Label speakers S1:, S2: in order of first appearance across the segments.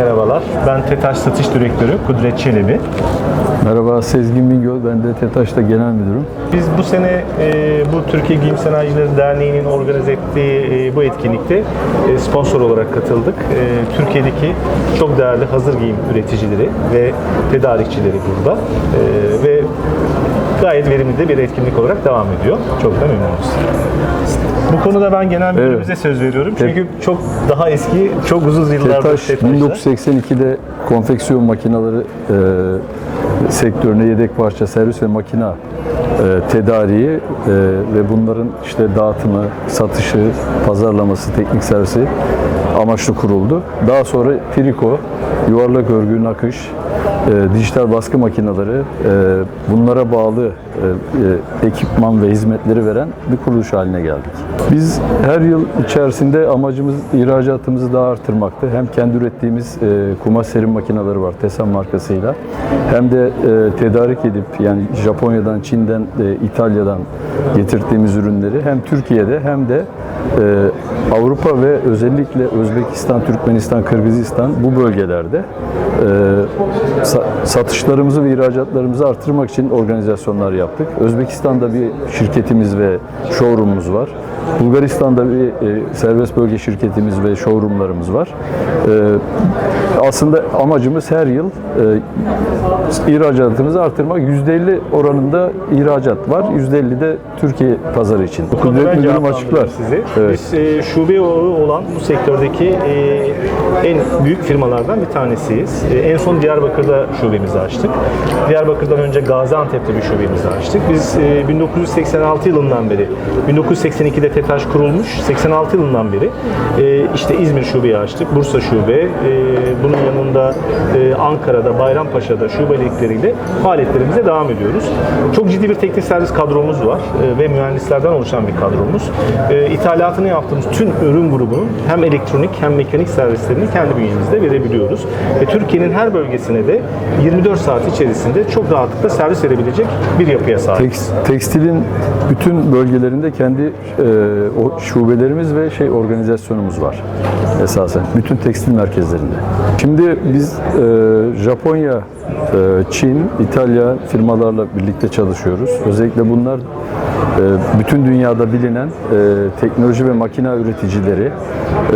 S1: Merhabalar. Ben TETAŞ Satış Direktörü Kudret Çelebi.
S2: Merhaba Sezgin Bingöl, ben de TETAŞ'ta genel müdürüm.
S1: Biz bu sene e, bu Türkiye Giyim Sanayicileri Derneği'nin organize ettiği e, bu etkinlikte e, sponsor olarak katıldık. E, Türkiye'deki çok değerli hazır giyim üreticileri ve tedarikçileri burada E, ve gayet verimli de bir etkinlik olarak devam ediyor. Çok da memnunuz. Konuda ben genel müdürümüze söz veriyorum. Çünkü çok daha eski, çok uzun yıllardır
S2: TETAŞ
S1: TETAŞ'ta.
S2: 1982'de konfeksiyon makineleri e, sektörüne yedek parça servis ve makina e, tedariği e, ve bunların işte dağıtımı, satışı, pazarlaması, teknik servisi amaçlı kuruldu. Daha sonra Triko, yuvarlak örgü, nakış, e, dijital baskı makineleri, e, bunlara bağlı e, e, ekipman ve hizmetleri veren bir kuruluş haline geldik. Biz her yıl içerisinde amacımız ihracatımızı daha artırmaktı. Hem kendi ürettiğimiz e, kumaş serim makineleri var TESAM markasıyla. Hem de e, tedarik edip yani Japonya'dan, Çin'den, e, İtalya'dan getirdiğimiz ürünleri hem Türkiye'de hem de e, Avrupa ve özellikle Özbekistan, Türkmenistan, Kırgızistan bu bölgelerde e, satışlarımızı ve ihracatlarımızı artırmak için organizasyonlar yaptık. Özbekistan'da bir şirketimiz ve showroomumuz var. Bulgaristan'da bir e, serbest bölge şirketimiz ve showroomlarımız var. E, aslında amacımız her yıl e, ihracatımızı artırmak. %50 oranında ihracat var. %50 de Türkiye pazarı için. Kudret Müdürüm açıklar.
S1: sizi.
S2: Evet.
S1: Biz e, şube olan bu sektördeki e, en büyük firmalardan bir tanesiyiz. E, en son Diyarbakır'da şubemizi açtık. Diyarbakır'dan önce Gaziantep'te bir şubemizi açtık. Biz e, 1986 yılından beri, 1982'de TETAŞ kurulmuş, 86 yılından beri e, işte İzmir şubeyi açtık, Bursa şube, e, bunun yanında e, Ankara'da, Bayrampaşa'da şubelikleriyle faaliyetlerimize devam ediyoruz. Çok ciddi bir teknik servis kadromuz var e, ve mühendislerden oluşan bir kadromuz. E, ithalatını yaptığımız tüm ürün grubunun hem elektronik hem mekanik servislerini kendi bünyemizde verebiliyoruz. Ve Türkiye'nin her bölgesine de 24 saat içerisinde çok rahatlıkla servis verebilecek bir yapıya sahibiz.
S2: Tekst- Tekstilin bütün bölgelerinde kendi e, o şubelerimiz ve şey organizasyonumuz var esasen. Bütün tekstil merkezlerinde. Şimdi biz e, Japonya, e, Çin, İtalya firmalarla birlikte çalışıyoruz. Özellikle bunlar e, bütün dünyada bilinen e, teknoloji ve makina üreticileri.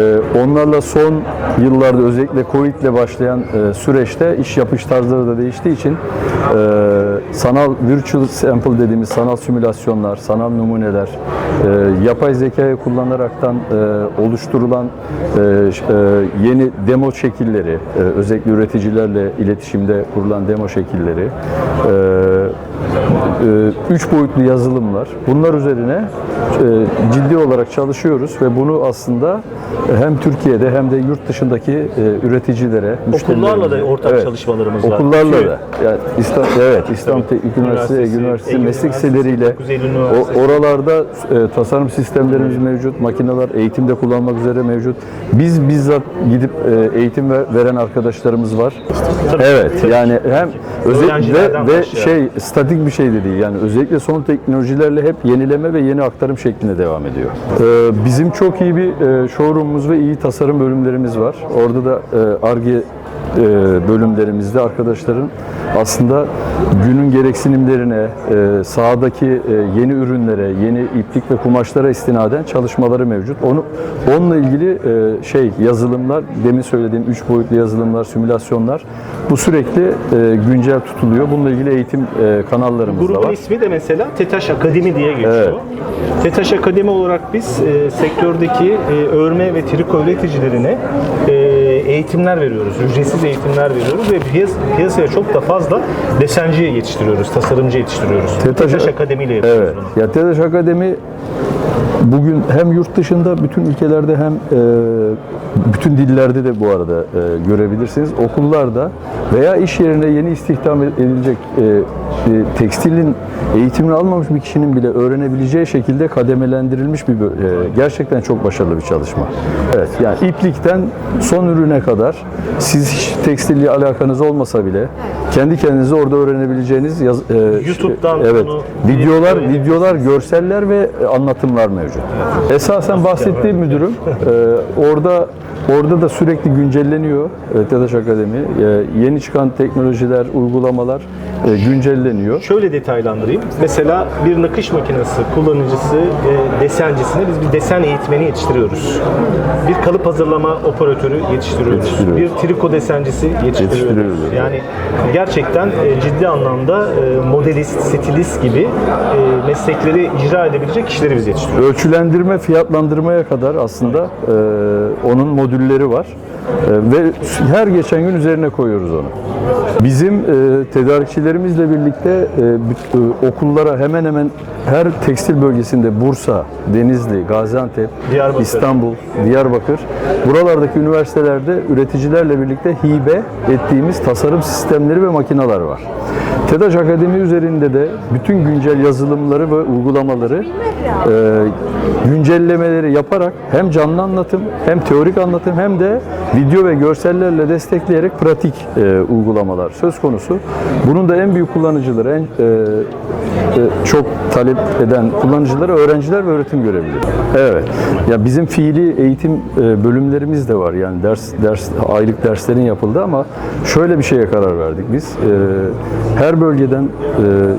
S2: E, onlarla son yıllarda özellikle Covid ile başlayan e, süreçte iş yapış tarzları da değiştiği için e, sanal virtual sample dediğimiz sanal simülasyonlar, sanal numuneler, e, yapay zekayı kullanaraktan e, oluşturulan e, e, yeni demo şekilleri, e, özellikle üreticilerle iletişimde kurulan demo şekilleri, e, üç boyutlu yazılımlar. Bunlar üzerine e, ciddi olarak çalışıyoruz ve bunu aslında hem Türkiye'de hem de yurt dışındaki e, üreticilere,
S1: Okullarla da ortak çalışmalarımız var.
S2: Okullarla da. Yani İstanbul, evet, İstanbul Teknik Üniversitesi,
S1: Üniversitesi,
S2: meslek liseleriyle
S1: 9 Eylül
S2: o,
S1: Üniversitesi.
S2: oralarda e, tasarım sistemlerimiz mevcut, makineler eğitimde kullanmak üzere mevcut. Biz bizzat gidip e, eğitim ver- veren arkadaşlarımız var. Evet, yani hem
S1: Öğrencilerden
S2: ve
S1: başlayarak.
S2: şey statik bir şey de değil. Yani özellikle son teknolojilerle hep yenileme ve yeni aktarım şeklinde devam ediyor. Ee, bizim çok iyi bir e, showroomumuz ve iyi tasarım bölümlerimiz var. Orada da e, ARGE bölümlerimizde arkadaşların aslında günün gereksinimlerine, e, sahadaki e, yeni ürünlere, yeni iplik ve kumaşlara istinaden çalışmaları mevcut. Onu onunla ilgili e, şey yazılımlar, demin söylediğim üç boyutlu yazılımlar, simülasyonlar bu sürekli e, güncel tutuluyor. Bununla ilgili eğitim e, kanallarımız da
S1: Grubun
S2: var.
S1: ismi de mesela TETAŞ Akademi diye geçiyor.
S2: Evet.
S1: TETAŞ Akademi olarak biz e, sektördeki e, örme ve triko üreticilerine e, eğitimler veriyoruz. Ücretsiz eğitimler veriyoruz ve piyas- piyasaya çok da fazla desenci yetiştiriyoruz, tasarımcı yetiştiriyoruz.
S2: TETAŞ-
S1: TETAŞ Akademi ile yapıyoruz
S2: Evet.
S1: bunu.
S2: Ya TEDAŞ Akademi bugün hem yurt dışında bütün ülkelerde hem e, bütün dillerde de bu arada e, görebilirsiniz. Okullarda veya iş yerine yeni istihdam edilecek e, e, tekstilin eğitimini almamış bir kişinin bile öğrenebileceği şekilde kademelendirilmiş bir e, gerçekten çok başarılı bir çalışma. Evet yani iplikten son ürüne kadar siz hiç tekstille alakanız olmasa bile kendi kendinize orada öğrenebileceğiniz yaz, e,
S1: YouTube'dan
S2: evet
S1: bunu
S2: videolar videolar, görseller ve e, anlatımlar mevcut. Esasen bahsettiğim müdürüm e, orada Orada da sürekli güncelleniyor TEDAŞ Akademi. E, Yeni çıkan teknolojiler, uygulamalar e, güncelleniyor.
S1: Şöyle detaylandırayım. Mesela bir nakış makinesi kullanıcısı, e, desencisine biz bir desen eğitmeni yetiştiriyoruz. Bir kalıp hazırlama operatörü yetiştiriyoruz.
S2: Yetiştiriyoruz.
S1: Bir triko desencisi yetiştiriyoruz.
S2: Yetiştiriyoruz.
S1: Yani gerçekten ciddi anlamda modelist, stilist gibi meslekleri icra edebilecek kişileri biz yetiştiriyoruz.
S2: Ölçülendirme, fiyatlandırmaya kadar aslında onun modülleri var. E, ve her geçen gün üzerine koyuyoruz onu. Bizim e, tedarikçilerimizle birlikte e, e, okullara hemen hemen her tekstil bölgesinde Bursa, Denizli, Gaziantep,
S1: Diyarbakır.
S2: İstanbul, Diyarbakır buralardaki üniversitelerde üreticilerle birlikte hibe ettiğimiz tasarım sistemleri ve makineler var. TEDAŞ Akademi üzerinde de bütün güncel yazılımları ve uygulamaları e, güncellemeleri yaparak hem canlı anlatım hem teorik anlatım hem de video ve görsellerle destekleyerek pratik e, uygulamalar söz konusu. Bunun da en büyük kullanıcıları, en e, e, çok talep eden kullanıcıları öğrenciler ve öğretim görevlileri. Evet. Ya bizim fiili eğitim e, bölümlerimiz de var. Yani ders ders aylık derslerin yapıldı ama şöyle bir şeye karar verdik biz. E, her bölgeden e,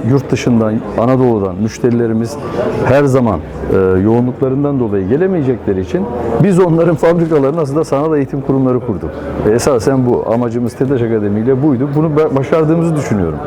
S2: yurt dışından, Anadolu'dan müşterilerimiz her zaman e, yoğunluklarından dolayı gelemeyecekleri için biz onların fabrikalarını aslında sanal eğitim kurumları kurduk. Esasen bu. Amacımız TEDAŞ Akademi ile buydu. Bunu başardığımızı düşünüyorum.